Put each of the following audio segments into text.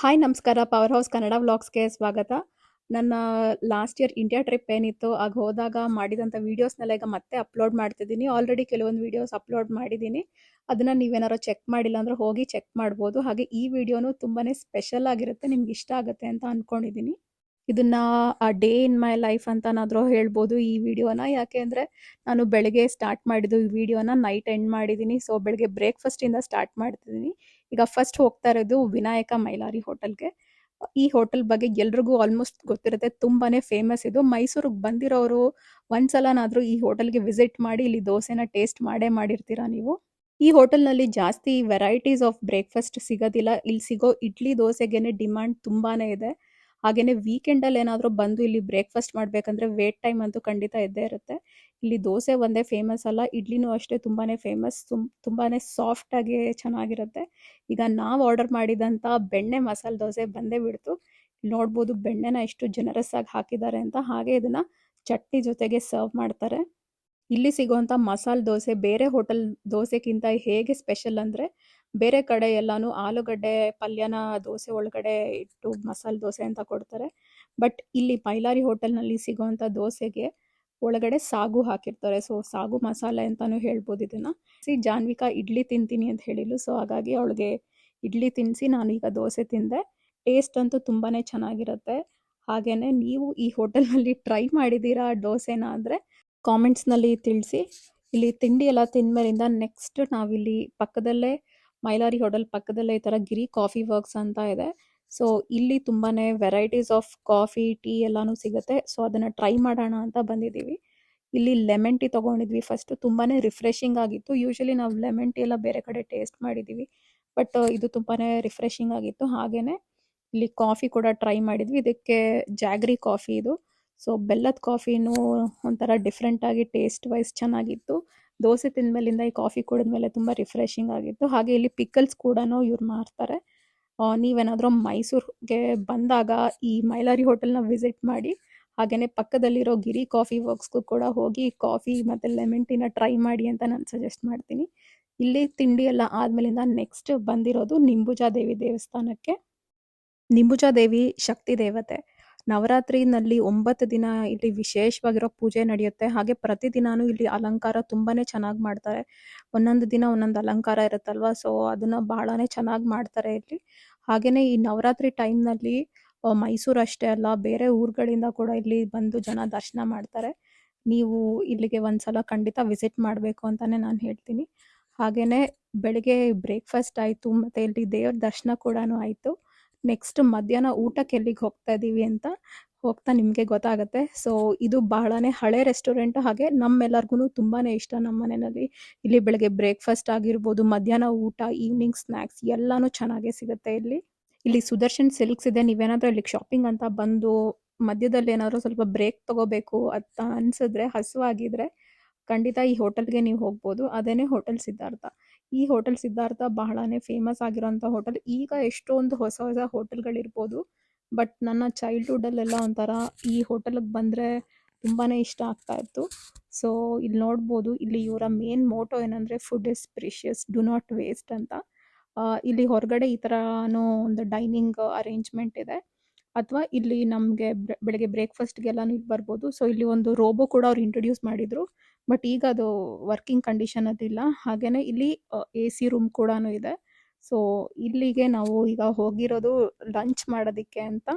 Hi, ನಮಸ್ಕಾರ power house Kannada ವ್ಲಾಗ್ಸ್‌ಗೆ ಸ್ವಾಗತ. ನನ್ನ ಲಾಸ್ಟ್ ಇಯರ್ ಇಂಡಿಯಾ ಟ್ರಿಪ್ ಏನಿತ್ತು, ಆಗ ಹೋದಾಗ ಮಾಡಿದಂಥ ವೀಡಿಯೋಸ್‌ನೆಲ್ಲ ಈಗ ಮತ್ತೆ ಅಪ್ಲೋಡ್ ಮಾಡ್ತಿದ್ದೀನಿ. ಆಲ್ರೆಡಿ ಕೆಲವೊಂದು ವೀಡಿಯೋಸ್ ಅಪ್ಲೋಡ್ ಮಾಡಿದ್ದೀನಿ. ಅದನ್ನ ನೀವೇನಾರು ಚೆಕ್ ಮಾಡಿಲ್ಲ ಅಂದರೆ ಹೋಗಿ ಚೆಕ್ ಮಾಡ್ಬೋದು. ಹಾಗೆ ಈ ವಿಡಿಯೋನು ತುಂಬಾನೇ ಸ್ಪೆಷಲ್ ಆಗಿರುತ್ತೆ. ನಿಮ್ಗೆ ಇಷ್ಟ ಆಗುತ್ತೆ ಅಂತ ಅಂದ್ಕೊಂಡಿದ್ದೀನಿ ಇದನ್ನ ಆ ಡೇ ಇನ್ ಮೈ ಲೈಫ್ ಅಂತನಾದರೂ ಹೇಳ್ಬೋದು ಈ ವಿಡಿಯೋನ. ಯಾಕೆ ಅಂದರೆ ನಾನು ಬೆಳಗ್ಗೆ ಸ್ಟಾರ್ಟ್ ಮಾಡಿದ್ದು ಈ ವಿಡಿಯೋನ ನೈಟ್ ಎಂಡ್ ಮಾಡಿದ್ದೀನಿ. ಸೊ ಬೆಳಗ್ಗೆ ಬ್ರೇಕ್‌ಫಾಸ್ಟಿಂದ ಸ್ಟಾರ್ಟ್ ಮಾಡ್ತಿದ್ದೀನಿ. ಈಗ ಫಸ್ಟ್ ಹೋಗ್ತಾ ಇರೋದು ವಿನಾಯಕ ಮೈಲಾರಿ ಹೋಟೆಲ್‌ಗೆ. ಈ ಹೋಟೆಲ್ ಬಗ್ಗೆ ಎಲ್ರಿಗೂ ಆಲ್ಮೋಸ್ಟ್ ಗೊತ್ತಿರುತ್ತೆ. ತುಂಬಾನೇ ಫೇಮಸ್ ಇದು. ಮೈಸೂರಿಗೆ ಬಂದಿರೋರು ಒಂದ್ಸಲನಾದ್ರೂ ಈ ಹೋಟೆಲ್‌ಗೆ ವಿಸಿಟ್ ಮಾಡಿ ಇಲ್ಲಿ ದೋಸೆನ ಟೇಸ್ಟ್ ಮಾಡೇ ಮಾಡಿರ್ತೀರಾ ನೀವು. ಈ ಹೋಟೆಲ್‌ನಲ್ಲಿ ಜಾಸ್ತಿ ವೆರೈಟೀಸ್ ಆಫ್ ಬ್ರೇಕ್‌ಫಾಸ್ಟ್ ಸಿಗೋದಿಲ್ಲ. ಇಲ್ಲಿ ಸಿಗೋ ಇಡ್ಲಿ, ದೋಸೆಗೆನೆ ಡಿಮಾಂಡ್ ತುಂಬಾನೇ ಇದೆ. ಹಾಗೇನೆ ವೀಕೆಂಡಲ್ಲಿ ಏನಾದರೂ ಬಂದು ಇಲ್ಲಿ ಬ್ರೇಕ್‌ಫಾಸ್ಟ್ ಮಾಡಬೇಕಂದ್ರೆ ವೇಟ್ ಟೈಮ್ ಅಂತೂ ಖಂಡಿತ ಇದ್ದೇ ಇರುತ್ತೆ. ಇಲ್ಲಿ ದೋಸೆ ಒಂದೇ ಫೇಮಸ್ ಅಲ್ಲ, ಇಡ್ಲಿನೂ ಅಷ್ಟೇ ತುಂಬಾನೇ ಫೇಮಸ್. ತುಂಬಾನೇ ಸಾಫ್ಟ್ ಆಗಿ ಚೆನ್ನಾಗಿರುತ್ತೆ. ಈಗ ನಾವು ಆರ್ಡರ್ ಮಾಡಿದಂಥ ಬೆಣ್ಣೆ ಮಸಾಲೆ ದೋಸೆ ಬಂದೇ ಬಿಡ್ತು. ನೋಡ್ಬೋದು ಬೆಣ್ಣೆನ ಎಷ್ಟು ಜನರಸ್ ಆಗಿ ಹಾಕಿದ್ದಾರೆ ಅಂತ. ಹಾಗೆ ಇದನ್ನ ಚಟ್ನಿ ಜೊತೆಗೆ ಸರ್ವ್ ಮಾಡ್ತಾರೆ. ಇಲ್ಲಿ ಸಿಗುವಂಥ ಮಸಾಲೆ ದೋಸೆ ಬೇರೆ ಹೋಟೆಲ್ ದೋಸೆಗಿಂತ ಹೇಗೆ ಸ್ಪೆಷಲ್ ಅಂದ್ರೆ, ಬೇರೆ ಕಡೆ ಎಲ್ಲಾನು ಆಲೂಗಡ್ಡೆ, ಪಲ್ಯನ ದೋಸೆ ಒಳಗಡೆ ಇಟ್ಟು ಮಸಾಲೆ ದೋಸೆ ಅಂತ ಕೊಡ್ತಾರೆ. ಬಟ್ ಇಲ್ಲಿ ಪೈಲಾರಿ ಹೋಟೆಲ್‌ನಲ್ಲಿ ಸಿಗುವಂಥ ದೋಸೆಗೆ ಒಳಗಡೆ ಸಾಗು ಹಾಕಿರ್ತಾರೆ. ಸೊ, ಸಾಗು ಮಸಾಲೆ ಅಂತಾನೂ ಹೇಳ್ಬೋದು ಇದನ್ನ. ಸಿ, ಜಾನ್ವಿಕಾ ಇಡ್ಲಿ ತಿಂತೀನಿ ಅಂತ ಹೇಳಿದ್ಲು. ಸೊ, ಹಾಗಾಗಿ ಅವಳಿಗೆ ಇಡ್ಲಿ ತಿನ್ನಿಸಿ ನಾನು ಈಗ ದೋಸೆ ತಿಂದೆ. ಟೇಸ್ಟ್ ಅಂತೂ ತುಂಬಾನೇ ಚೆನ್ನಾಗಿರುತ್ತೆ. ಹಾಗೇನೆ ನೀವು ಈ ಹೋಟೆಲ್‌ನಲ್ಲಿ ಟ್ರೈ ಮಾಡಿದ್ದೀರಾ ದೋಸೆನ ಅಂದ್ರೆ ಕಾಮೆಂಟ್ಸ್‌ನಲ್ಲಿ ತಿಳಿಸಿ. ಇಲ್ಲಿ ತಿಂಡಿ ಎಲ್ಲ ತಿಂದ್ಮೇಲಿಂದ ನೆಕ್ಸ್ಟ್ ನಾವಿಲ್ಲಿ ಪಕ್ಕದಲ್ಲೇ ಮೈಲಾರಿ ಹೋಟೆಲ್ ಪಕ್ಕದಲ್ಲೇ ಈ ಥರ ಗಿರಿ ಕಾಫಿ ವರ್ಕ್ಸ್ ಅಂತ ಇದೆ. ಸೊ ಇಲ್ಲಿ ತುಂಬಾನೇ ವೆರೈಟೀಸ್ ಆಫ್ ಕಾಫಿ, ಟೀ ಎಲ್ಲಾನು ಸಿಗುತ್ತೆ. ಸೊ ಅದನ್ನ ಟ್ರೈ ಮಾಡೋಣ ಅಂತ ಬಂದಿದ್ದೀವಿ. ಇಲ್ಲಿ ಲೆಮನ್ ಟೀ ತಗೊಂಡಿದ್ವಿ ಫಸ್ಟ್ ತುಂಬಾನೇ ರಿಫ್ರೆಶಿಂಗ್ ಆಗಿತ್ತು. ಯೂಶಲಿ ನಾವು ಲೆಮನ್ ಟೀ ಎಲ್ಲ ಬೇರೆ ಕಡೆ ಟೇಸ್ಟ್ ಮಾಡಿದ್ದೀವಿ. ಬಟ್ ಇದು ತುಂಬಾನೇ ರಿಫ್ರೆಶಿಂಗ್ ಆಗಿತ್ತು. ಹಾಗೇನೆ ಇಲ್ಲಿ ಕಾಫಿ ಕೂಡ ಟ್ರೈ ಮಾಡಿದ್ವಿ. ಇದಕ್ಕೆ ಜಾಗ್ರಿ ಕಾಫಿ ಇದು. ಸೊ ಬೆಲ್ಲದ ಕಾಫಿನೂ ಒಂಥರ ಡಿಫರೆಂಟ್ ಆಗಿ ಟೇಸ್ಟ್ ವೈಸ್ ಚೆನ್ನಾಗಿತ್ತು. ದೋಸೆ ತಿಂದ್ಮೇಲಿಂದ ಈ ಕಾಫಿ ಕುಡಿದ್ಮೇಲೆ ತುಂಬಾ ರಿಫ್ರೆಶಿಂಗ್ ಆಗಿತ್ತು. ಹಾಗೆ ಇಲ್ಲಿ ಪಿಕಲ್ಸ್ ಕೂಡನು ಇವ್ರು ಮಾರ್ತಾರೆ. ನೀವೇನಾದರೂ ಮೈಸೂರ್‌ಗೆ ಬಂದಾಗ ಈ ಮೈಲಾರಿ ಹೋಟೆಲ್‌ನ ವಿಸಿಟ್ ಮಾಡಿ. ಹಾಗೆಯೇ ಪಕ್ಕದಲ್ಲಿರೋ ಗಿರಿ ಕಾಫಿ ವರ್ಕ್ಸ್‌ಗೂ ಕೂಡ ಹೋಗಿ ಕಾಫಿ ಮತ್ತೆ ಲೆಮನ್ ಟೀನ ಟ್ರೈ ಮಾಡಿ ಅಂತ ನಾನು ಸಜೆಸ್ಟ್ ಮಾಡ್ತೀನಿ. ಇಲ್ಲಿ ತಿಂಡಿ ಎಲ್ಲ ಆದ್ಮೇಲಿಂದ ನೆಕ್ಸ್ಟ್ ಬಂದಿರೋದು ನಿಂಬುಜಾದೇವಿ ದೇವಸ್ಥಾನಕ್ಕೆ. ನಿಂಬುಜಾದೇವಿ ಶಕ್ತಿ ದೇವತೆ. ನವರಾತ್ರಿನಲ್ಲಿ ಒಂಬತ್ತು ದಿನ ಇಲ್ಲಿ ವಿಶೇಷವಾಗಿರೋ ಪೂಜೆ ನಡೆಯುತ್ತೆ. ಹಾಗೆ ಪ್ರತಿದಿನಾನು ಇಲ್ಲಿ ಅಲಂಕಾರ ತುಂಬಾನೇ ಚೆನ್ನಾಗಿ ಮಾಡ್ತಾರೆ. ಒಂದೊಂದು ದಿನ ಒಂದೊಂದು ಅಲಂಕಾರ ಇರುತ್ತಲ್ವಾ? ಸೊ ಅದನ್ನ ಬಹಳನೇ ಚೆನ್ನಾಗಿ ಮಾಡ್ತಾರೆ ಇಲ್ಲಿ. ಹಾಗೇನೆ ಈ ನವರಾತ್ರಿ ಟೈಮ್‌ನಲ್ಲಿ ಮೈಸೂರು ಅಷ್ಟೇ ಅಲ್ಲ, ಬೇರೆ ಊರುಗಳಿಂದ ಕೂಡ ಇಲ್ಲಿ ಬಂದು ಜನ ದರ್ಶನ ಮಾಡ್ತಾರೆ. ನೀವು ಇಲ್ಲಿಗೆ ಒಂದ್ಸಲ ಖಂಡಿತ ವಿಸಿಟ್ ಮಾಡಬೇಕು ಅಂತಾನೆ ನಾನು ಹೇಳ್ತೀನಿ. ಹಾಗೇನೆ ಬೆಳಿಗ್ಗೆ ಬ್ರೇಕ್‌ಫಾಸ್ಟ್ ಆಯ್ತು. ಮತ್ತೆ ಇಲ್ಲಿ ದೇವ್ರ ದರ್ಶನ ಕೂಡ ಆಯ್ತು. ನೆಕ್ಸ್ಟ್ ಮಧ್ಯಾಹ್ನ ಊಟಕ್ಕೆ ಎಲ್ಲಿಗೆ ಹೋಗ್ತಾ ಇದೀವಿ ಅಂತ ಹೋಗ್ತಾ ನಿಮಗೆ ಗೊತ್ತಾಗುತ್ತೆ. ಸೊ ಇದು ಬಹಳನೇ ಹಳೆ ರೆಸ್ಟೋರೆಂಟ್ ಹಾಗೆ ನಮ್ಮೆಲ್ಲರಿಗೂ ತುಂಬಾನೇ ಇಷ್ಟ ನಮ್ಮ ಮನೆಯಲ್ಲಿ. ಇಲ್ಲಿ ಬೆಳಗ್ಗೆ ಬ್ರೇಕ್‌ಫಾಸ್ಟ್ ಆಗಿರ್ಬೋದು, ಮಧ್ಯಾಹ್ನ ಊಟ, ಈವ್ನಿಂಗ್ ಸ್ನಾಕ್ಸ್ ಎಲ್ಲನೂ ಚೆನ್ನಾಗೇ ಸಿಗುತ್ತೆ ಇಲ್ಲಿ. ಇಲ್ಲಿ ಸುದರ್ಶನ್ ಸಿಲ್ಕ್ಸ್ ಇದೆ. ನೀವೇನಾದರೂ ಇಲ್ಲಿಗೆ ಶಾಪಿಂಗ್ ಅಂತ ಬಂದು ಮಧ್ಯದಲ್ಲಿ ಏನಾದರೂ ಸ್ವಲ್ಪ ಬ್ರೇಕ್ ತಗೋಬೇಕು ಅಂತ ಅನ್ಸಿದ್ರೆ ಹಸುವಾಗಿದ್ರೆ ಖಂಡಿತ ಈ ಹೋಟೆಲ್‌ಗೆ ನೀವು ಹೋಗ್ಬೋದು. ಅದೇನೇ ಹೋಟೆಲ್ ಸಿದ್ಧಾರ್ಥ. ಈ ಹೋಟೆಲ್ ಸಿದ್ಧಾರ್ಥ ಬಹಳನೇ ಫೇಮಸ್ ಆಗಿರೋಂಥ ಹೋಟೆಲ್. ಈಗ ಎಷ್ಟೊಂದು ಹೊಸ ಹೊಸ ಹೋಟೆಲ್‌ಗಳಿರ್ಬೋದು. ಬಟ್ ನನ್ನ ಚೈಲ್ಡ್‌ಹುಡ್ಡಲ್ಲೆಲ್ಲ ಒಂಥರ ಈ ಹೋಟೆಲ್‌ಗೆ ಬಂದ್ರೆ ತುಂಬಾನೇ ಇಷ್ಟ ಆಗ್ತಾ ಇತ್ತು. ಸೊ, ಇಲ್ಲಿ ನೋಡ್ಬೋದು ಇಲ್ಲಿ ಇವರ ಮೇನ್ ಮೋಟೋ ಏನಂದ್ರೆ food is precious, do not waste ಅಂತ. ಇಲ್ಲಿ ಹೊರಗಡೆ ಈ ಥರನೂ ಒಂದು ಡೈನಿಂಗ್ ಅರೇಂಜ್‌ಮೆಂಟ್ ಇದೆ. ಅಥವಾ ಇಲ್ಲಿ ನಮಗೆ ಬೆಳಗ್ಗೆ ಬ್ರೇಕ್ಫಾಸ್ಟ್ಗೆಲ್ಲ ಇಲ್ಲಿ ಬರ್ಬೋದು. ಸೊ, ಇಲ್ಲಿ ಒಂದು ರೋಬೋ ಕೂಡ ಅವ್ರು ಇಂಟ್ರೊಡ್ಯೂಸ್ ಮಾಡಿದ್ರು. ಬಟ್ ಈಗ ಅದು ವರ್ಕಿಂಗ್ ಕಂಡೀಷನ್ ಅದಿಲ್ಲ ಹಾಗೇನೆ ಇಲ್ಲಿ ಎ ಎಸಿ ರೂಮ್ ಕೂಡ ಇದೆ. ಸೊ, ಇಲ್ಲಿಗೆ ನಾವು ಈಗ ಹೋಗಿರೋದು ಲಂಚ್ ಮಾಡೋದಿಕ್ಕೆ ಅಂತ.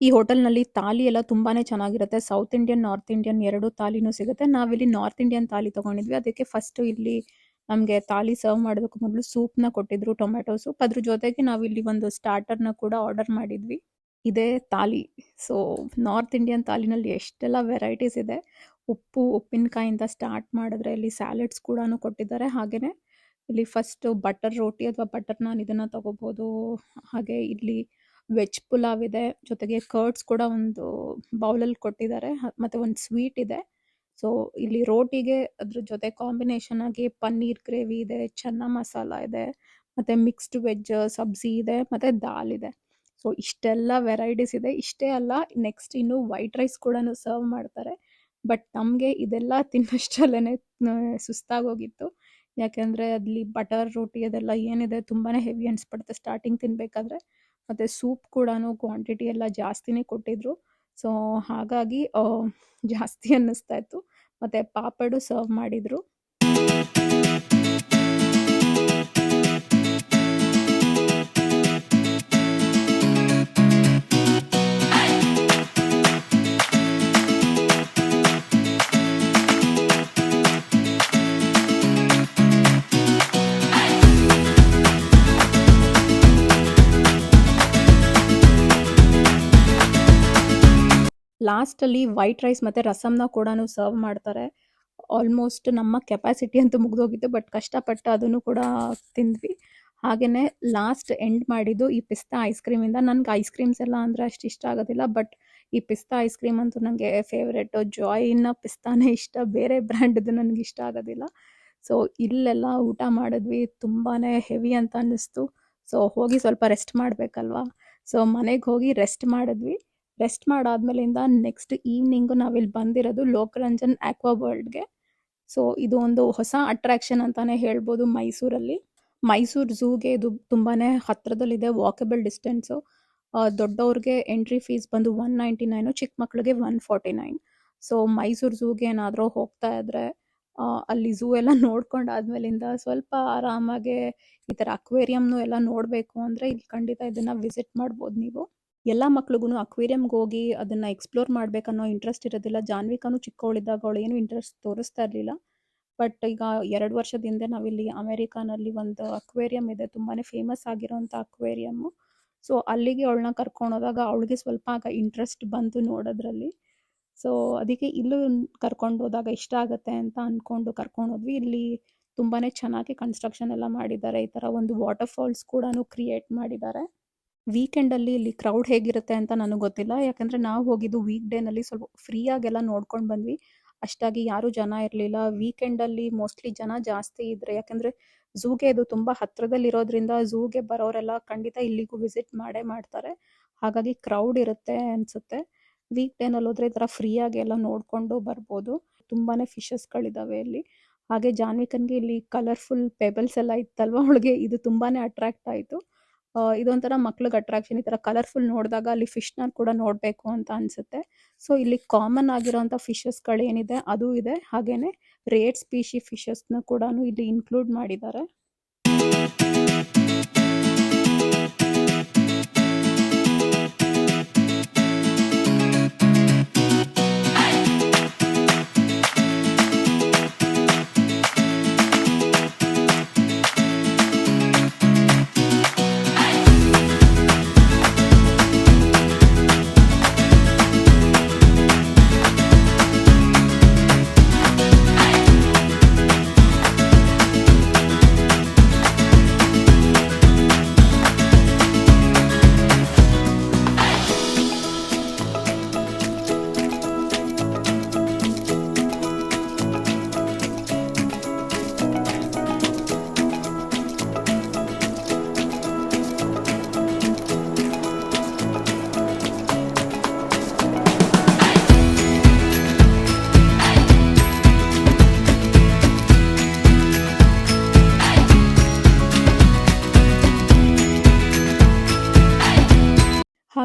ಈ ಹೋಟೆಲ್‌ನಲ್ಲಿ ತಾಲಿ ಎಲ್ಲ ತುಂಬಾನೇ ಚೆನ್ನಾಗಿರುತ್ತೆ. ಸೌತ್ ಇಂಡಿಯನ್, ನಾರ್ತ್ ಇಂಡಿಯನ್ ಎರಡು ತಾಲಿನೂ ಸಿಗುತ್ತೆ. ನಾವಿಲ್ಲಿ ನಾರ್ತ್ ಇಂಡಿಯನ್ ತಾಲಿ ತಗೊಂಡಿದ್ವಿ. ಅದಕ್ಕೆ ಫಸ್ಟ್ ಇಲ್ಲಿ ನಮಗೆ ತಾಲಿ ಸರ್ವ್ ಮಾಡೋದಕ್ಕೂ ಮೊದಲು ಸೂಪ್‌ನ ಕೊಟ್ಟಿದ್ರು ಟೊಮೆಟೊ ಸೂಪ್. ಅದ್ರ ಜೊತೆಗೆ ನಾವಿಲ್ಲಿ ಒಂದು ಸ್ಟಾರ್ಟರ್‌ನ ಕೂಡ ಆರ್ಡರ್ ಮಾಡಿದ್ವಿ. ಇದೇ ತಾಲಿ ಸೊ ನಾರ್ತ್ ಇಂಡಿಯನ್ ತಾಲಿನಲ್ಲಿ ಎಷ್ಟೆಲ್ಲ ವೆರೈಟೀಸ್ ಇದೆ. ಉಪ್ಪು, ಉಪ್ಪಿನಕಾಯಿಂದ ಸ್ಟಾರ್ಟ್ ಮಾಡಿದ್ರೆ ಇಲ್ಲಿ ಸ್ಯಾಲೆಡ್ಸ್ ಕೂಡ ಕೊಟ್ಟಿದ್ದಾರೆ. ಹಾಗೇನೆ ಇಲ್ಲಿ ಫಸ್ಟ್ ಬಟರ್ ರೋಟಿ ಅಥವಾ ಬಟರ್ ನಾನ್ ಇದನ್ನ ತಗೋಬಹುದು. ಹಾಗೆ ಇಲ್ಲಿ ವೆಜ್ ಪುಲಾವ್ ಇದೆ. ಜೊತೆಗೆ ಕರ್ಡ್ಸ್ ಕೂಡ ಒಂದು ಬೌಲಲ್ಲಿ ಕೊಟ್ಟಿದ್ದಾರೆ. ಮತ್ತೆ ಒಂದು ಸ್ವೀಟ್ ಇದೆ. ಸೊ ಇಲ್ಲಿ ರೋಟಿಗೆ ಅದ್ರ ಜೊತೆ ಕಾಂಬಿನೇಷನ್ ಆಗಿ ಪನ್ನೀರ್ ಗ್ರೇವಿ ಇದೆ, ಚನ್ನಾ ಮಸಾಲ ಇದೆ, ಮತ್ತೆ ಮಿಕ್ಸ್ಡ್ ವೆಜ್ ಸಬ್ಜಿ ಇದೆ, ಮತ್ತೆ ದಾಲ್ ಇದೆ. ಸೊ ಇಷ್ಟೆಲ್ಲ ವೆರೈಟೀಸ್ ಇದೆ ಇಷ್ಟೇ ಅಲ್ಲ ನೆಕ್ಸ್ಟ್ ಇನ್ನು ವೈಟ್ ರೈಸ್ ಕೂಡ ಸರ್ವ್ ಮಾಡ್ತಾರೆ ಬಟ್ ನಮಗೆ ಇದೆಲ್ಲ ತಿನ್ನೋಷ್ಟಲ್ಲೇ ಸುಸ್ತಾಗೋಗಿತ್ತು ಯಾಕೆಂದರೆ ಅಲ್ಲಿ ಬಟರ್ ರೋಟಿ ಅದೆಲ್ಲ ಏನಿದೆ ತುಂಬಾ ಹೆವಿ ಅನಿಸ್ಬಿಡುತ್ತೆ ಸ್ಟಾರ್ಟಿಂಗ್ ತಿನ್ನಬೇಕಾದ್ರೆ ಮತ್ತು ಸೂಪ್ ಕೂಡ ಕ್ವಾಂಟಿಟಿ ಎಲ್ಲ ಜಾಸ್ತಿನೇ ಕೊಟ್ಟಿದ್ರು. ಸೊ ಹಾಗಾಗಿ ಜಾಸ್ತಿ ಅನ್ನಿಸ್ತಾ ಇತ್ತು. ಮತ್ತು ಪಾಪಡು ಸರ್ವ್ ಮಾಡಿದರು. ಲಾಸ್ಟಲ್ಲಿ ವೈಟ್ ರೈಸ್ ಮತ್ತು ರಸಮ್ನ ಕೂಡ ಸರ್ವ್ ಮಾಡ್ತಾರೆ. ಆಲ್ಮೋಸ್ಟ್ ನಮ್ಮ ಕೆಪಾಸಿಟಿ ಅಂತೂ ಮುಗಿದೋಗಿತ್ತು, ಬಟ್ ಕಷ್ಟಪಟ್ಟು ಅದನ್ನು ಕೂಡ ತಿಂದ್ವಿ. ಹಾಗೆಯೇ ಲಾಸ್ಟ್ ಎಂಡ್ ಮಾಡಿದ್ದು ಈ ಪಿಸ್ತಾ ಐಸ್ ಕ್ರೀಮಿಂದ ನನಗೆ ಐಸ್ ಕ್ರೀಮ್ಸ್ ಎಲ್ಲ ಅಂದರೆ ಅಷ್ಟು ಇಷ್ಟ ಆಗೋದಿಲ್ಲ, ಬಟ್ ಈ ಪಿಸ್ತಾ ಐಸ್ ಕ್ರೀಮ್ ಅಂತೂ ನನಗೆ ಫೇವ್ರೇಟು ಜಾಯಿನ ಪಿಸ್ತಾನೇ ಇಷ್ಟ, ಬೇರೆ ಬ್ರ್ಯಾಂಡ್ದು ನನಗೆ ಇಷ್ಟ ಆಗೋದಿಲ್ಲ. ಸೊ ಇಲ್ಲೆಲ್ಲ ಊಟ ಮಾಡಿದ್ವಿ ತುಂಬಾ ಹೆವಿ ಅಂತ ಅನ್ನಿಸ್ತು. ಸೊ ಹೋಗಿ ಸ್ವಲ್ಪ ರೆಸ್ಟ್ ಮಾಡಬೇಕಲ್ವಾ? ಸೊ ಮನೆಗೆ ಹೋಗಿ ರೆಸ್ಟ್ ಮಾಡಿದ್ವಿ. ರೆಸ್ಟ್ ಮಾಡಾದ್ಮೇಲಿಂದ ನೆಕ್ಸ್ಟ್ ಈವ್ನಿಂಗು ನಾವಿಲ್ಲಿ ಬಂದಿರೋದು ಲೋಕರಂಜನ್ ಆಕ್ವಾ ವರ್ಲ್ಡ್ಗೆ ಸೊ ಇದು ಒಂದು ಹೊಸ ಅಟ್ರಾಕ್ಷನ್ ಅಂತಾನೆ ಹೇಳ್ಬೋದು ಮೈಸೂರಲ್ಲಿ. ಮೈಸೂರು ಝೂಗೆ ಇದು ತುಂಬಾ ಹತ್ತಿರದಲ್ಲಿದೆ ವಾಕಬಲ್ ಡಿಸ್ಟೆನ್ಸು ದೊಡ್ಡವ್ರಿಗೆ ಎಂಟ್ರಿ ಫೀಸ್ ಬಂದು ಒನ್ ನೈಂಟಿ ನೈನು ಚಿಕ್ಕ ಮಕ್ಳಿಗೆ one forty nine so Mysuru ಝೂಗೆ ಏನಾದರೂ ಹೋಗ್ತಾ ಇದ್ರೆ ಅಲ್ಲಿ ಝೂ ಎಲ್ಲ ನೋಡ್ಕೊಂಡಾದ್ಮೇಲಿಂದ ಸ್ವಲ್ಪ ಆರಾಮಾಗೆ ಈ ಥರ ಅಕ್ವೇರಿಯಮ್ನು ಎಲ್ಲ ನೋಡಬೇಕು ಅಂದರೆ ಇಲ್ಲಿ ಖಂಡಿತ ಇದನ್ನು ವಿಸಿಟ್ ಮಾಡ್ಬೋದು ನೀವು. ಎಲ್ಲ ಮಕ್ಳಿಗೂ ಅಕ್ವೇರಿಯಂಗೆ ಹೋಗಿ ಅದನ್ನು ಎಕ್ಸ್ಪ್ಲೋರ್ ಮಾಡಬೇಕನ್ನೋ ಇಂಟ್ರೆಸ್ಟ್ ಇರೋದಿಲ್ಲ. ಜಾನ್ವಿಕಾನು ಚಿಕ್ಕವಳಿದ್ದಾಗ ಅವಳು ಏನು ಇಂಟ್ರೆಸ್ಟ್ ತೋರಿಸ್ತಾ ಇರಲಿಲ್ಲ. ಬಟ್ ಈಗ ಎರಡು ವರ್ಷದ ಹಿಂದೆ ನಾವಿಲ್ಲಿ ಅಮೇರಿಕಾನಲ್ಲಿ ಒಂದು ಅಕ್ವೇರಿಯಂ ಇದೆ. ತುಂಬಾ ಫೇಮಸ್ ಆಗಿರೋಂಥ ಅಕ್ವೇರಿಯಮ್ಮು ಸೊ ಅಲ್ಲಿಗೆ ಅವಳನ್ನ ಕರ್ಕೊಂಡು ಹೋದಾಗ ಅವಳಿಗೆ ಸ್ವಲ್ಪ ಆಗ ಇಂಟ್ರೆಸ್ಟ್ ಬಂತು ನೋಡೋದ್ರಲ್ಲಿ. ಸೊ ಅದಕ್ಕೆ ಇಲ್ಲೂ ಕರ್ಕೊಂಡು ಹೋದಾಗ ಇಷ್ಟ ಆಗುತ್ತೆ ಅಂತ ಅಂದ್ಕೊಂಡು ಕರ್ಕೊಂಡು ಹೋದ್ವಿ. ಇಲ್ಲಿ ತುಂಬಾ ಚೆನ್ನಾಗಿ ಕನ್ಸ್ಟ್ರಕ್ಷನ್ ಎಲ್ಲ ಮಾಡಿದ್ದಾರೆ. ಈ ಥರ ಒಂದು ವಾಟರ್ ಫಾಲ್ಸ್ ಕೂಡ ಕ್ರಿಯೇಟ್ ಮಾಡಿದ್ದಾರೆ. ವೀಕೆಂಡಲ್ಲಿ ಇಲ್ಲಿ ಕ್ರೌಡ್ ಹೇಗಿರುತ್ತೆ ಅಂತ ನನಗೆ ಗೊತ್ತಿಲ್ಲ. ಯಾಕಂದರೆ ನಾವು ಹೋಗಿದ್ದು ವೀಕ್ ಡೇನಲ್ಲಿ ಸ್ವಲ್ಪ ಫ್ರೀಯಾಗೆಲ್ಲ ನೋಡ್ಕೊಂಡು ಬಂದ್ವಿ. ಅಷ್ಟಾಗಿ ಯಾರೂ ಜನ ಇರಲಿಲ್ಲ. ವೀಕೆಂಡಲ್ಲಿ ಮೋಸ್ಟ್ಲಿ ಜನ ಜಾಸ್ತಿ ಇದ್ರೆ ಯಾಕಂದರೆ ಝೂಗೆ ಇದು ತುಂಬ ಹತ್ತಿರದಲ್ಲಿರೋದ್ರಿಂದ ಝೂಗೆ ಬರೋರೆಲ್ಲ ಖಂಡಿತ ಇಲ್ಲಿಗೂ ವಿಸಿಟ್ ಮಾಡೇ ಮಾಡ್ತಾರೆ. ಹಾಗಾಗಿ ಕ್ರೌಡ್ ಇರುತ್ತೆ ಅನಿಸುತ್ತೆ. ವೀಕ್ ಡೇನಲ್ಲಿ ಹೋದರೆ ಈ ಥರ ಫ್ರೀಯಾಗಿ ಎಲ್ಲ ನೋಡಿಕೊಂಡು ಬರ್ಬೋದು. ತುಂಬಾ ಫಿಶಸ್ಗಳಿದ್ದಾವೆ ಇಲ್ಲಿ. ಹಾಗೆ ಜಾನ್ವಿಕನ್ಗೆ ಇಲ್ಲಿ ಕಲರ್ಫುಲ್ ಪೆಬಲ್ಸ್ ಎಲ್ಲ ಇತ್ತಲ್ವ? ಅವಳಿಗೆ ಇದು ತುಂಬಾ ಅಟ್ರಾಕ್ಟ್ ಆಯಿತು. ಇದೊಂಥರ ಮಕ್ಳಿಗೆ ಅಟ್ರಾಕ್ಷನ್ ಈ ಥರ ಕಲರ್ಫುಲ್ ನೋಡಿದಾಗ ಅಲ್ಲಿ ಫಿಶ್ನ ಕೂಡ ನೋಡಬೇಕು ಅಂತ ಅನಿಸುತ್ತೆ. ಸೊ ಇಲ್ಲಿ ಕಾಮನ್ ಆಗಿರೋಂಥ ಫಿಶಸ್ಗಳೇನಿದೆ ಅದು ಇದೆ. ಹಾಗೇನೆ ರೇಟ್ ಸ್ಪೀಶಿ ಫಿಶಸ್ನ ಕೂಡ ಇಲ್ಲಿ ಇನ್ಕ್ಲೂಡ್ ಮಾಡಿದ್ದಾರೆ.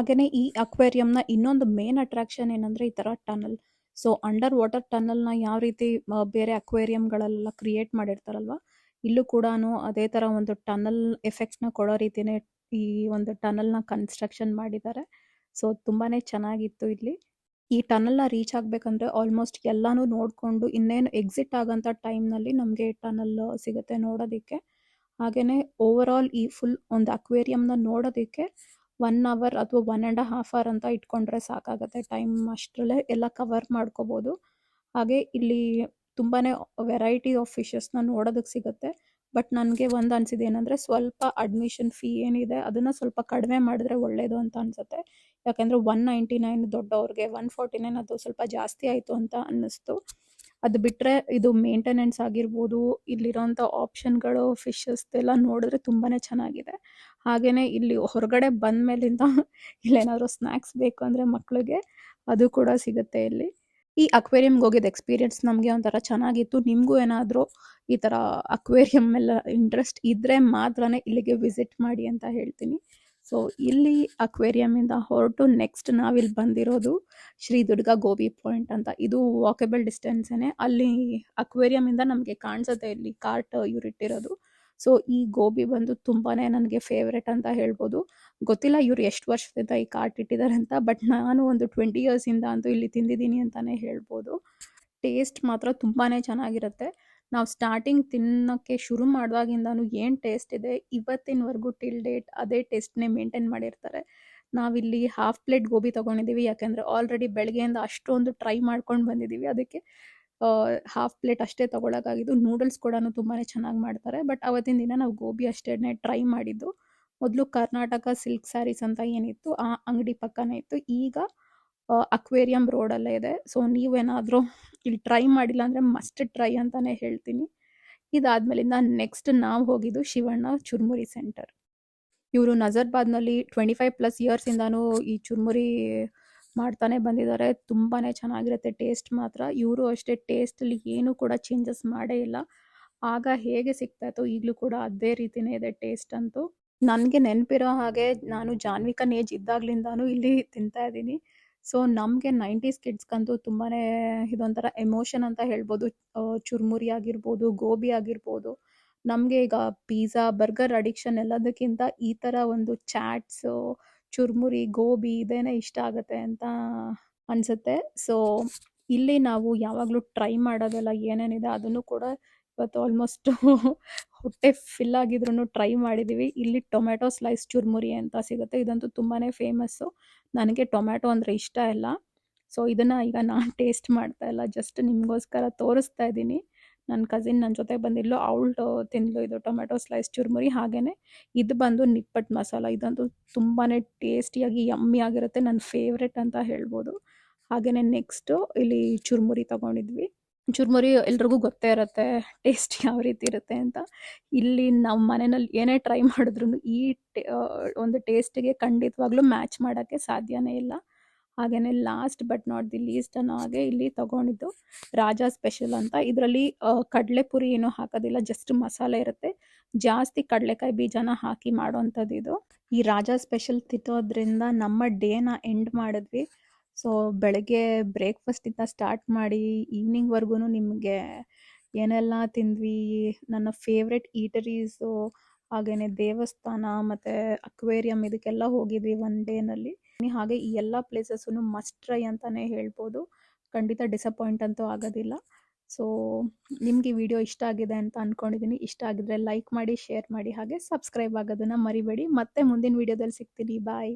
ಹಾಗೆಯೇ ಈ ಅಕ್ವೇರಿಯಂನ ಇನ್ನೊಂದು ಮೇನ್ ಅಟ್ರಾಕ್ಷನ್ ಏನಂದ್ರೆ ಈ ತರ ಟನಲ್ ಸೊ ಅಂಡರ್ ವಾಟರ್ ಟನಲ್ನ ಯಾವ ರೀತಿ ಬೇರೆ ಅಕ್ವೇರಿಯಂಗಳೆಲ್ಲ ಕ್ರಿಯೇಟ್ ಮಾಡಿರ್ತಾರಲ್ವ? ಇಲ್ಲೂ ಕೂಡ ಅದೇ ತರ ಒಂದು ಟನಲ್ನ ಕೊಡೋ ರೀತಿನೇ ಈ ಒಂದು ಟನಲ್ನ ಕನ್ಸ್ಟ್ರಕ್ಷನ್ ಮಾಡಿದ್ದಾರೆ. ಸೊ ತುಂಬಾನೇ ಚೆನ್ನಾಗಿತ್ತು ಇಲ್ಲಿ. ಈ ಟನಲ್ನ ರೀಚ್ ಆಗ್ಬೇಕಂದ್ರೆ ಆಲ್ಮೋಸ್ಟ್ ಎಲ್ಲಾನು ನೋಡ್ಕೊಂಡು ಇನ್ನೇನು ಎಕ್ಸಿಟ್ ಆಗೋಂಥ ಟೈಮ್ನಲ್ಲಿ ನಮಗೆ ಟನಲ್ ಸಿಗುತ್ತೆ ನೋಡೋದಿಕ್ಕೆ. ಹಾಗೆಯೇ ಓವರ್ ಆಲ್ ಈ ಫುಲ್ ಒಂದು ಅಕ್ವೇರಿಯಂನ ನೋಡೋದಕ್ಕೆ ಒನ್ ಅವರ್ ಅಥವಾ ಒನ್ ಆ್ಯಂಡ್ ಹಾಫ್ ಅವರ್ ಅಂತ ಇಟ್ಕೊಂಡ್ರೆ ಸಾಕಾಗುತ್ತೆ. ಟೈಮ್ ಅಷ್ಟರಲ್ಲೇ ಎಲ್ಲ ಕವರ್ ಮಾಡ್ಕೋಬೋದು. ಹಾಗೆ ಇಲ್ಲಿ ತುಂಬಾ ವೆರೈಟಿ ಆಫ್ ಫಿಶಸ್ನ ನೋಡೋದಕ್ಕೆ ಸಿಗುತ್ತೆ. ಬಟ್ ನನಗೆ ಒಂದು ಅನಿಸಿದೆ ಏನಂದರೆ ಸ್ವಲ್ಪ ಅಡ್ಮಿಷನ್ ಫೀ ಏನಿದೆ ಅದನ್ನು ಸ್ವಲ್ಪ ಕಡಿಮೆ ಮಾಡಿದ್ರೆ ಒಳ್ಳೆಯದು ಅಂತ ಅನಿಸುತ್ತೆ. ಯಾಕೆಂದರೆ ಒನ್ ನೈಂಟಿ ನೈನ್ ದೊಡ್ಡವ್ರಿಗೆ ಒನ್ ಫಾರ್ಟಿ ನೈನ್ ಅದು ಸ್ವಲ್ಪ ಜಾಸ್ತಿ ಆಯಿತು ಅಂತ ಅನ್ನಿಸ್ತು. ಅದು ಬಿಟ್ಟರೆ ಇದು ಮೇಂಟೆನೆನ್ಸ್ ಆಗಿರ್ಬೋದು, ಇಲ್ಲಿರೋಂಥ ಆಪ್ಷನ್ಗಳು ಫಿಶಸ್ದೆಲ್ಲ ನೋಡಿದ್ರೆ ತುಂಬಾ ಚೆನ್ನಾಗಿದೆ. ಹಾಗೆಯೇ ಇಲ್ಲಿ ಹೊರಗಡೆ ಬಂದ ಮೇಲಿಂದ ಇಲ್ಲೇನಾದರೂ ಸ್ನ್ಯಾಕ್ಸ್ ಬೇಕು ಅಂದರೆ ಮಕ್ಕಳಿಗೆ ಅದು ಕೂಡ ಸಿಗುತ್ತೆ ಇಲ್ಲಿ. ಈ ಅಕ್ವೇರಿಯಂಗೆ ಹೋಗಿದ್ದ ಎಕ್ಸ್ಪೀರಿಯನ್ಸ್ ನಮಗೆ ಒಂಥರ ಚೆನ್ನಾಗಿತ್ತು. ನಿಮಗೂ ಏನಾದರೂ ಈ ಥರ ಅಕ್ವೇರಿಯಂ ಎಲ್ಲ ಇಂಟ್ರೆಸ್ಟ್ ಇದ್ದರೆ ಮಾತ್ರನೇ ಇಲ್ಲಿಗೆ ವಿಸಿಟ್ ಮಾಡಿ ಅಂತ ಹೇಳ್ತೀನಿ. ಸೊ ಇಲ್ಲಿ ಅಕ್ವೇರಿಯಮಿಂದ ಹೊರಟು ನೆಕ್ಸ್ಟ್ ನಾವಿಲ್ಲಿ ಬಂದಿರೋದು ಶ್ರೀ ದುರ್ಗಾ ಗೋಬಿ ಪಾಯಿಂಟ್ ಅಂತ. ಇದು ವಾಕೇಬಲ್ ಡಿಸ್ಟೆನ್ಸೇನೆ ಅಲ್ಲಿ ಅಕ್ವೇರಿಯಮಿಂದ ನಮಗೆ ಕಾಣಿಸುತ್ತೆ ಇಲ್ಲಿ ಕಾರ್ಟ್ ಇವ್ರಿಟ್ಟಿರೋದು ಸೊ ಈ ಗೋಬಿ ಬಂದು ತುಂಬಾ ನನಗೆ ಫೇವ್ರೆಟ್ ಅಂತ ಹೇಳ್ಬೋದು. ಗೊತ್ತಿಲ್ಲ ಇವ್ರು ಎಷ್ಟು ವರ್ಷದಿಂದ ಈ ಕಾರ್ಟ್ ಇಟ್ಟಿದ್ದಾರೆ ಅಂತ ಬಟ್ ನಾನು ಒಂದು ಟ್ವೆಂಟಿ ಇಯರ್ಸಿಂದ ಅಂತೂ ಇಲ್ಲಿ ತಿಂದಿದ್ದೀನಿ ಅಂತಲೇ ಹೇಳ್ಬೋದು. ಟೇಸ್ಟ್ ಮಾತ್ರ ತುಂಬಾ ಚೆನ್ನಾಗಿರುತ್ತೆ. ನಾವು ಸ್ಟಾರ್ಟಿಂಗ್ ತಿನ್ನೋಕ್ಕೆ ಶುರು ಮಾಡುವಾಗಿಂದನೂ ಏನು ಟೇಸ್ಟ್ ಇದೆ, ಇವತ್ತಿನವರೆಗೂ ಟಿಲ್ ಡೇಟ್ ಅದೇ ಟೇಸ್ಟ್ನೇ ಮೇಂಟೈನ್ ಮಾಡಿರ್ತಾರೆ. ನಾವಿಲ್ಲಿ ಹಾಫ್ ಪ್ಲೇಟ್ ಗೋಬಿ ತೊಗೊಂಡಿದ್ದೀವಿ ಯಾಕೆಂದರೆ ಆಲ್ರೆಡಿ ಬೆಳಗ್ಗೆಯಿಂದ ಅಷ್ಟೊಂದು ಟ್ರೈ ಮಾಡ್ಕೊಂಡು ಬಂದಿದ್ದೀವಿ ಅದಕ್ಕೆ ಹಾಫ್ ಪ್ಲೇಟ್ ಅಷ್ಟೇ ತೊಗೊಳಕ್ಕಾಗಿದ್ದು. ನೂಡಲ್ಸ್ ಕೂಡ ತುಂಬಾ ಚೆನ್ನಾಗಿ ಮಾಡ್ತಾರೆ. ಬಟ್ ಅವತ್ತಿನ ದಿನ ನಾವು ಗೋಬಿ ಅಷ್ಟೇ ಟ್ರೈ ಮಾಡಿದ್ದು. ಮೊದಲು ಕರ್ನಾಟಕ ಸಿಲ್ಕ್ ಸ್ಯಾರೀಸ್ ಅಂತ ಏನಿತ್ತು, ಆ ಅಂಗಡಿ ಪಕ್ಕನೇ ಇತ್ತು. ಈಗ ಅಕ್ವೇರಿಯಂ ರೋಡಲ್ಲೇ ಇದೆ. ಸೊ ನೀವೇನಾದರೂ ಇಲ್ಲಿ ಟ್ರೈ ಮಾಡಿಲ್ಲ ಅಂದರೆ ಮಸ್ಟ್ ಟ್ರೈ ಅಂತಾನೆ ಹೇಳ್ತೀನಿ. ಇದಾದ್ಮೇಲಿಂದ ನೆಕ್ಸ್ಟ್ ನಾವು ಹೋಗಿದ್ದು ಶಿವಣ್ಣ ಚುರ್ಮುರಿ ಸೆಂಟರ್ ಇವರು ನಜರ್ಬಾದ್ನಲ್ಲಿ ಟ್ವೆಂಟಿ ಫೈವ್ ಪ್ಲಸ್ ಇಯರ್ಸಿಂದನೂ ಈ ಚುರ್ಮುರಿ ಮಾಡ್ತಾನೆ ಬಂದಿದ್ದಾರೆ. ತುಂಬಾ ಚೆನ್ನಾಗಿರುತ್ತೆ ಟೇಸ್ಟ್ ಮಾತ್ರ. ಇವರು ಅಷ್ಟೇ ಟೇಸ್ಟಲ್ಲಿ ಏನೂ ಕೂಡ ಚೇಂಜಸ್ ಮಾಡೇ ಇಲ್ಲ. ಆಗ ಹೇಗೆ ಸಿಗ್ತಾ ಇತ್ತು ಈಗಲೂ ಕೂಡ ಅದೇ ರೀತಿನೇ ಇದೆ ಟೇಸ್ಟ್ ಅಂತೂ. ನನಗೆ ನೆನಪಿರೋ ಹಾಗೆ ನಾನು ಜಾನ್ವಿಕನ್ ಏಜ್ ಇದ್ದಾಗ್ಲಿಂದಾನು ಇಲ್ಲಿ ತಿಂತಾ ಇದ್ದೀನಿ. ಸೊ, ನಮಗೆ ನೈಂಟೀಸ್ ಕಿಡ್ಸ್ಗಂತೂ ತುಂಬಾ ಇದೊಂಥರ ಎಮೋಷನ್ ಅಂತ ಹೇಳ್ಬೋದು. ಚುರುಮುರಿ ಆಗಿರ್ಬೋದು, ಗೋಬಿ ಆಗಿರ್ಬೋದು. ನಮಗೆ ಈಗ ಪಿಜ್ಜಾ, ಬರ್ಗರ್ ಅಡಿಕ್ಷನ್ ಎಲ್ಲದಕ್ಕಿಂತ ಈ ಥರ ಒಂದು ಚಾಟ್ಸು, ಚುರ್ಮುರಿ, ಗೋಬಿ ಇದೇನೆ ಇಷ್ಟ ಆಗುತ್ತೆ ಅಂತ ಅನಿಸುತ್ತೆ. ಸೊ, ಇಲ್ಲಿ ನಾವು ಯಾವಾಗಲೂ ಟ್ರೈ ಮಾಡೋದೆಲ್ಲ ಏನೇನಿದೆ ಅದನ್ನು ಕೂಡ ಇವತ್ತು ಆಲ್ಮೋಸ್ಟ್ ಹೊಟ್ಟೆ ಫಿಲ್ ಆಗಿದ್ರು ಟ್ರೈ ಮಾಡಿದ್ದೀವಿ ಇಲ್ಲಿ ಟೊಮೆಟೊ ಸ್ಲೈಸ್ ಚುರ್ಮುರಿ ಅಂತ ಸಿಗುತ್ತೆ. ಇದಂತೂ ತುಂಬಾ ಫೇಮಸ್ಸು ನನಗೆ ಟೊಮ್ಯಾಟೊ ಅಂದರೆ ಇಷ್ಟ ಇಲ್ಲ. ಸೊ ಇದನ್ನು ಈಗ ನಾನು ಟೇಸ್ಟ್ ಮಾಡ್ತಾ ಇಲ್ಲ. ಜಸ್ಟ್ ನಿಮಗೋಸ್ಕರ ತೋರಿಸ್ತಾ ಇದ್ದೀನಿ. ನನ್ನ ಕಸಿನ್ ನನ್ನ ಜೊತೆ ಬಂದಿಲ್ಲೋ ಅವಳು ತಿನ್ಲು ಇದು ಟೊಮೆಟೊ ಸ್ಲೈಸ್ ಚುರ್ಮುರಿ. ಹಾಗೆಯೇ ಇದು ಬಂದು ನಿಪ್ಪಟ್ ಮಸಾಲ. ಇದಂತೂ ತುಂಬಾ ಟೇಸ್ಟಿಯಾಗಿ ಯಮ್ಮಿ ಆಗಿರುತ್ತೆ. ನನ್ನ ಫೇವ್ರೆಟ್ ಅಂತ ಹೇಳ್ಬೋದು. ಹಾಗೆಯೇ ನೆಕ್ಸ್ಟು ಇಲ್ಲಿ ಚುರ್ಮುರಿ ತೊಗೊಂಡಿದ್ವಿ. ಚುರ್ಮುರಿ ಎಲ್ರಿಗೂ ಗೊತ್ತೇ ಇರುತ್ತೆ ಟೇಸ್ಟ್ ಯಾವ ರೀತಿ ಇರುತ್ತೆ ಅಂತ. ಇಲ್ಲಿ ನಮ್ಮ ಮನೆಯಲ್ಲಿ ಏನೇ ಟ್ರೈ ಮಾಡಿದ್ರು ಈ ಒಂದು ಟೇಸ್ಟಿಗೆ ಖಂಡಿತವಾಗ್ಲೂ ಮ್ಯಾಚ್ ಮಾಡೋಕ್ಕೆ ಸಾಧ್ಯನೇ ಇಲ್ಲ. ಹಾಗೆಯೇ last but not the least ಅನ್ನೋ ಹಾಗೆ ಇಲ್ಲಿ ತಗೊಂಡಿದ್ದು ರಾಜ ಸ್ಪೆಷಲ್ ಅಂತ. ಇದರಲ್ಲಿ ಕಡಲೆಪುರಿ ಏನೂ ಹಾಕೋದಿಲ್ಲ ಜಸ್ಟ್ ಮಸಾಲೆ ಇರುತ್ತೆ. ಜಾಸ್ತಿ ಕಡಲೆಕಾಯಿ ಬೀಜನ ಹಾಕಿ ಮಾಡೋವಂಥದ್ದು ಇದು ಈ ರಾಜ ಸ್ಪೆಷಲ್ ತಿತ್ತೋದ್ರಿಂದ ನಮ್ಮ ಡೇನ ಎಂಡ್ ಮಾಡಿದ್ವಿ. ಸೊ ಬೆಳಗ್ಗೆ ಬ್ರೇಕ್ಫಾಸ್ಟಿಂದ ಸ್ಟಾರ್ಟ್ ಮಾಡಿ ಈವ್ನಿಂಗ್ವರೆಗೂ ನಿಮಗೆ ಏನೆಲ್ಲ ತಿಂದ್ವಿ? ನನ್ನ ಫೇವ್ರೆಟ್ ಈಟರೀಸು ಹಾಗೆಯೇ ದೇವಸ್ಥಾನ ಮತ್ತು ಅಕ್ವೇರಿಯಂ ಇದಕ್ಕೆಲ್ಲ ಹೋಗಿದ್ವಿ ಒನ್ ಡೇನಲ್ಲಿ ಹಾಗೆ ಈ ಎಲ್ಲ ಪ್ಲೇಸಸ್ಸು ಮಸ್ಟ್ ಟ್ರೈ ಅಂತಲೇ ಹೇಳ್ಬೋದು. ಖಂಡಿತ ಡಿಸಪಾಯಿಂಟ್ ಅಂತೂ ಆಗೋದಿಲ್ಲ. ಸೊ ನಿಮಗೆ ವಿಡಿಯೋ ಇಷ್ಟ ಆಗಿದೆ ಅಂತ ಅಂದ್ಕೊಂಡಿದ್ದೀನಿ ಇಷ್ಟ ಆಗಿದ್ರೆ ಲೈಕ್ ಮಾಡಿ ಶೇರ್ ಮಾಡಿ, ಹಾಗೆ ಸಬ್ಸ್ಕ್ರೈಬ್ ಆಗೋದನ್ನು ಮರಿಬೇಡಿ. ಮತ್ತೆ ಮುಂದಿನ ವಿಡಿಯೋದಲ್ಲಿ ಸಿಗ್ತೀನಿ. ಬಾಯ್